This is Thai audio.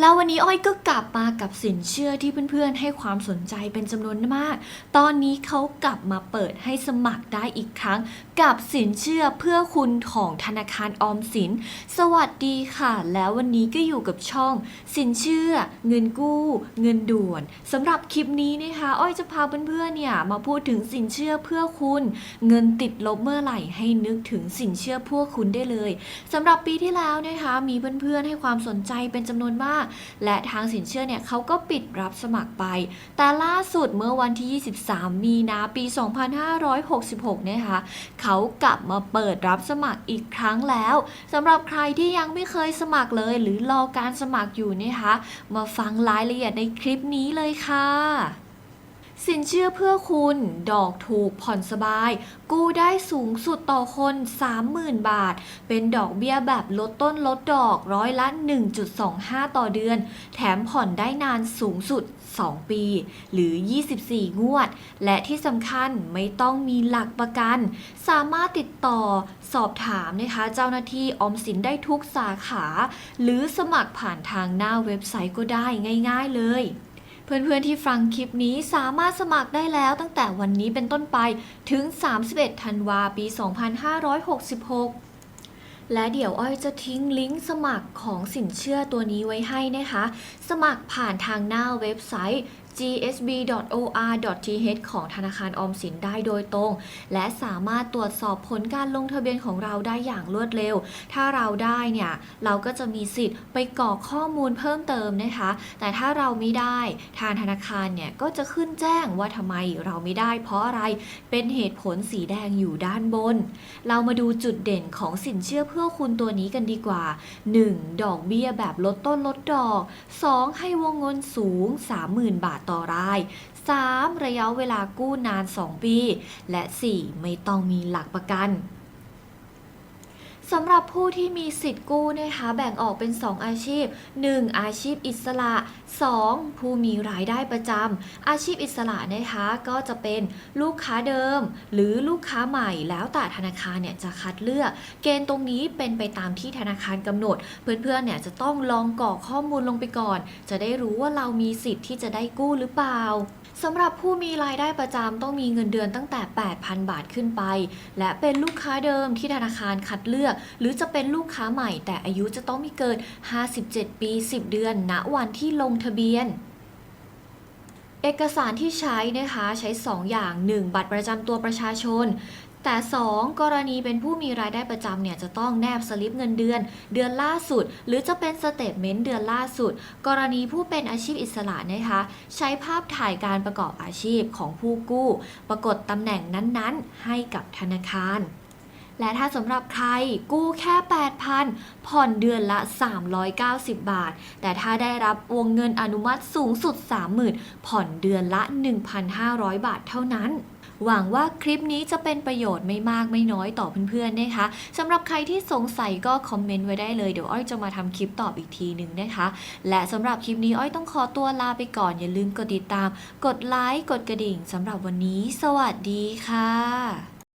แล้ววันนี้อ้อยก็กลับมากับสินเชื่อที่เพื่อนๆ ให้ความสนใจเป็นจำนวนมาก ตอนนี้เขากลับมาเปิดให้สมัครได้อีกครั้ง กับสินเชื่อเพื่อคุณของธนาคารออมสิน สวัสดีค่ะ แล้ววันนี้ก็อยู่กับช่อง สินเชื่อ เงินกู้ เงินด่วนสำหรับคลิปนี้นะคะอ้อยจะพาเพื่อนๆเนี่ยมาพูดถึงสินเชื่อเพื่อคุณ เงินติดลบเมื่อไหร่ให้นึกถึงสินเชื่อพวกคุณได้เลยสำหรับปีที่แล้วนะคะมีเพื่อนๆให้ความสนใจเป็นจำนวนมากและทางสินเชื่อเนี่ยเขาก็ปิดรับสมัครไป แต่ล่าสุดเมื่อวันที่ 23 มีนาปี 2566นะคะเขากลับมาเปิดรับสมัครอีกครั้งแล้วสำหรับใครที่ยังไม่เคยสมัครเลย หรือรอการสมัครอยู่นะคะมาฟังรายละเอียดในคลิปนี้เลยค่ะ สินเชื่อเพื่อคุณ ดอกถูกผ่อนสบาย กู้ได้สูงสุดต่อคน 30,000 บาท เป็นดอกเบี้ยแบบลดต้นลดดอกร้อยละ 1.25 ต่อเดือน แถมผ่อนได้นานสูงสุด 2 ปี หรือ 24 งวด และที่สำคัญไม่ต้องมีหลักประกัน สามารถติดต่อสอบถามนะคะ เจ้าหน้าที่ออมสินได้ทุกสาขา หรือสมัครผ่านทางหน้าเว็บไซต์ก็ได้ง่าย ๆ เลย เพื่อนๆที่ฟังคลิปนี้สามารถสมัครได้แล้วตั้งแต่วันนี้เป็นต้นไปถึง 31 ธันวาปี 2566และเดี๋ยวอ้อยจะทิ้งลิงก์สมัครของสินเชื่อตัวนี้ไว้ให้นะคะ สมัครผ่านทางหน้าเว็บไซต์ gsb.or.th ของธนาคารออมสินได้โดยตรง และสามารถตรวจสอบผลการลงทะเบียนของเราได้อย่างรวดเร็ว ถ้าเราได้เนี่ย เราก็จะมีสิทธิ์ไปกรอกข้อมูลเพิ่มเติมนะคะ แต่ถ้าเราไม่ได้ทางธนาคารเนี่ย ก็จะขึ้นแจ้งว่าทำไมเราไม่ได้ เพราะอะไรเป็นเหตุผลสีแดงอยู่ด้านบน เรามาดูจุดเด่นของสินเชื่อเพื่อคุณตัวนี้กันดีกว่า 1. ดอกเบี้ยแบบลดต้นลดดอก 2. ให้วงเงินสูง 30,000 บาทต่อราย 3. ระยะเวลากู้นาน 2 ปี และ 4. ไม่ต้องมีหลักประกัน สำหรับผู้ที่มีสิทธิ์กู้นะคะแบ่งออกเป็น 2 อาชีพ 1. อาชีพอิสระ 2. ผู้มีรายได้ประจำอาชีพอิสระนะคะก็จะเป็นลูกค้าเดิม หรือลูกค้าใหม่แล้วแต่ธนาคารเนี่ยจะคัดเลือก เกณฑ์ตรงนี้เป็นไปตามที่ธนาคารกำหนด เพื่อนๆเนี่ยจะต้องลองกรอกข้อมูลลงไปก่อน จะได้รู้ว่าเรามีสิทธิ์ที่จะได้กู้หรือเปล่า สำหรับผู้มีรายได้ประจำต้องมีเงินเดือนตั้งแต่ 8,000 บาทขึ้นไป และเป็นลูกค้าเดิมที่ธนาคารคัดเลือก หรือจะเป็นลูกค้าใหม่ แต่อายุจะต้องไม่เกิน 57 ปี 10 เดือนณวันที่ลงทะเบียน เอกสารที่ใช้นะคะใช้ 2 อย่าง 1. บัตรประจำตัวประชาชน แต่ 2 กรณีเป็นผู้มีรายได้ประจำเนี่ยจะต้องแนบสลิปเงินเดือน เดือนล่าสุด หรือจะเป็นสเตทเมนต์เดือนล่าสุด กรณีผู้เป็นอาชีพอิสระนะคะใช้ภาพถ่ายการประกอบอาชีพของผู้กู้ ปรากฏตำแหน่งนั้นๆ ให้กับธนาคาร และถ้าสำหรับใครกู้แค่ 8,000 ผ่อนเดือนละ 390 บาท แต่ถ้าได้รับวงเงินอนุมัติสูงสุด 30,000 ผ่อนเดือนละ 1,500 บาทเท่านั้นหวังว่าคลิปนี้จะเป็นประโยชน์ไม่มากไม่น้อยต่อเพื่อนๆนะคะสำหรับใครที่สงสัยก็คอมเมนต์ไว้ได้เลยเดี๋ยวอ้อยจะมาทำคลิปตอบอีกทีหนึ่งนะคะ และสำหรับคลิปนี้อ้อยต้องขอตัวลาไปก่อนอย่าลืมกดติดตาม กดไลค์กดกระดิ่งสำหรับวันนี้ สวัสดีค่ะ